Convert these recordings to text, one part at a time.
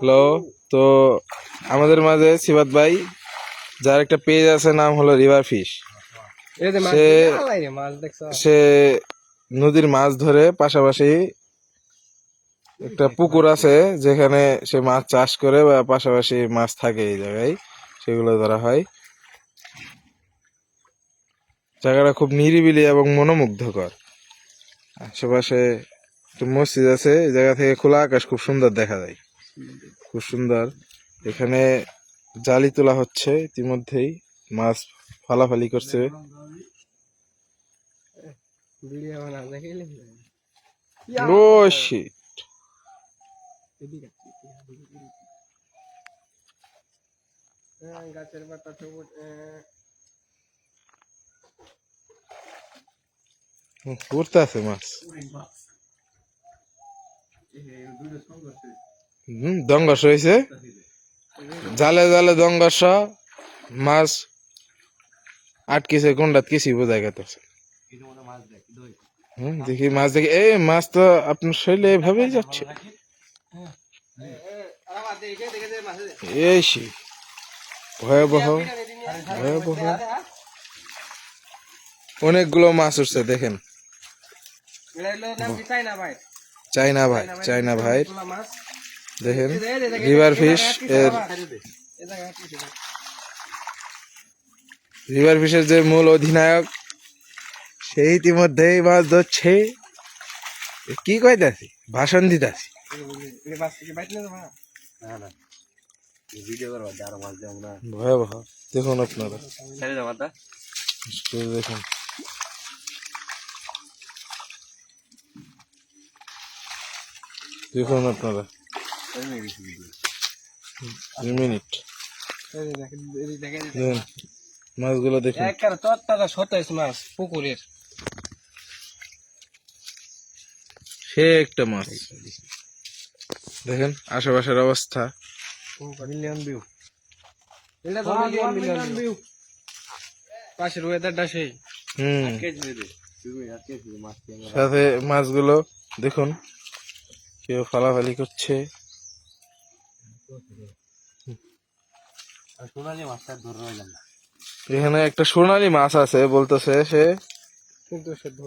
Hello তো আমাদের মাঝে সিবাত ভাই যার একটা পেজ আছে নাম হলো রিভার ফিশ সে- সে নদীর মাছ ধরে পাশাপাশি একটা পুকুর আছে যেখানে সে মাছ চাষ করে বা পাশাপাশি মাছ থাকে এই জায়গায় সেগুলো ধরা হয়। জায়গাটা খুব নিরিবিলি এবং মনোমুগ্ধকর। আশেপাশে একটা মসজিদ আছে এই জায়গা থেকে খোলা আকাশ খুব সুন্দর দেখা যায়। খুব সুন্দর। এখানে জালি তোলা হচ্ছে ইতিমধ্যেই মাছ ফালাফালি করছে। ও shit. হ্যাঁ, গাছের পাতা সবুজ আহ, উঠতে আছে মাছ। হম দঙ্গস হয়েছে জালে জালে দঙ্গস মাছ আটকেছে কোনটাত কিছুই বোঝা গেছে হম দেখি মাছ দেখি। এই মাছ তো আপনার শরীরে এভাবেই যাচ্ছে। এই ভয়াবহ ভয়াবহ। অনেকগুলো মাছ উঠছে দেখেন। চাইনা ভাই। চাইনা ভাই চাইনা ভাই। দেখেন রিভার ফিশ এর। রিভার ফিশের যে মূল অধিনায়ক সে ইতিমধ্যেই মাছ ধরছে কি কইতাছি ভাষণ দিতাছি এই মাছ কি বাইট না ভাই না না ভিডিও করব আরও মাছ দেবো না ভয়াবহ দেখুন আপনারা দেখুন দেখুন আপনারা দুই মিনিট। মাছগুলো দেখুন। সতেজ মাছ পুকুরের। সে একটা মাছ। দেখেন আশেপাশের অবস্থা। মিলিয়ন ভিউ এটা তো মিলিয়ন মিলিয়ন ভিউ পাশের ওয়েদারটা সেই। হুম। সাথে মাছগুলো দেখুন কেউ ফালাফালি করছে আর সোনালি মাছটা ধরে রইলাম না এখানে একটা সোনালী মাছ আছে বলতেছে সে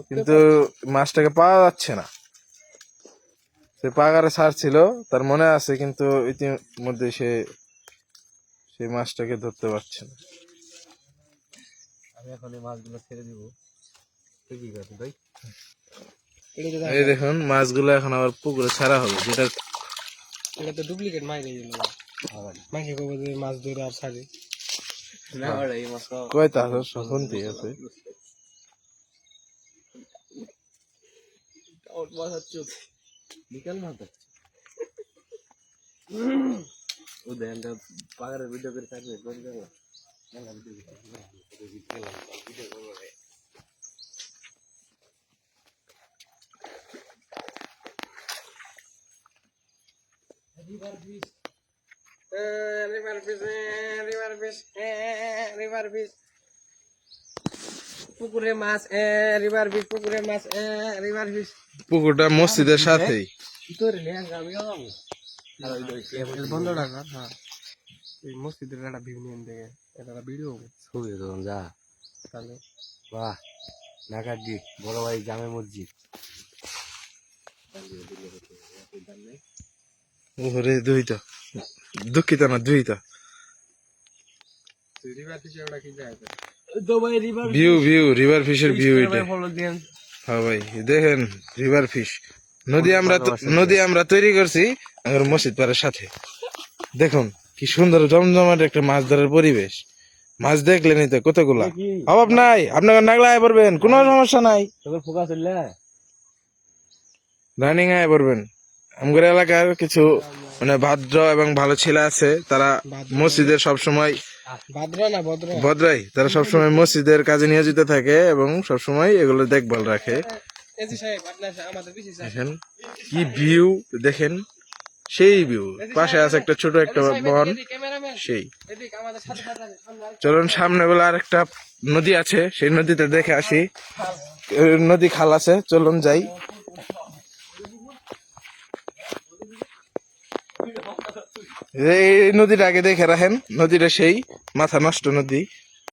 কিন্তু মাছটাকে পাওয়া যাচ্ছে না। সে পাগারে ছাড়ছিল তার মনে আছে কিন্তু ইতিমধ্যে সে সেই মাছটাকে ধরতে পারছে না। আমি এখন এই মাছগুলো ছেড়ে দিব। এই দেখুন মাছগুলো এখন আবার পুকুরে ছাড়া হবে যেটা এটা তো ডুপ্লিকেট মাছ দিয়ে দিল আবার মাকে কবে যে মাছ ধরে আর ছাড়ে। মাছ কয় তাহলে শুনতে আছে। বিকাল তো? ও দেন পাগারের ভিডিও করে থাকবে করে দেবো river fish river fish river fish পুকুরে মাছ রিভার ফিশ পুকুরে মাছ রিভার ফিশ পুকুরটা মসজিদের সাথেই। তোর আমি বন্ধ টাকা হ্যাঁ এই মসজিদের একটা ভিউ নিয়ে দেখে এটা ভিডিও ছবি তখন যা। তাহলে? বাহ বড় ভাই জামে মসজিদ। ওরে দুইটা। দুঃখিত না দুইটা। ভিউ ভিউ রিভার ফিশের ভিউ এটা। হ্যাঁ ভাই দেখেন রিভার ফিশ নদী আমরা নদী আমরা তৈরি করছি আমার মসজিদ পাড়ের সাথে। দেখুন কি সুন্দর জমজমাট একটা মাছ ধরার পরিবেশ। মাছ দেখলেনই তো কতগুলা। অভাব নাই আপনাকে নাগলা আয় পড়বেন কোনো সমস্যা নাই। রানিং আয় পড়বেন। আমাদের এলাকার কিছু মানে ভাদ্র এবং ভালো ছেলে আছে তারা মসজিদের সবসময় ভাদ্র ভদ্রাই তারা সবসময় মসজিদের কাজে নিয়োজিত থাকে এবং সবসময় এগুলো দেখভাল রাখে। কি ভিউ দেখেন সেই ভিউ পাশে আছে একটা ছোট একটা বন সেই। চলুন সামনে বলে আর একটা নদী আছে সেই নদীতে দেখে আসি। নদী খাল আছে চলুন যাই। এই নদীটা আগে দেখে রাখেন নদীটা সেই মাথা নষ্ট নদী।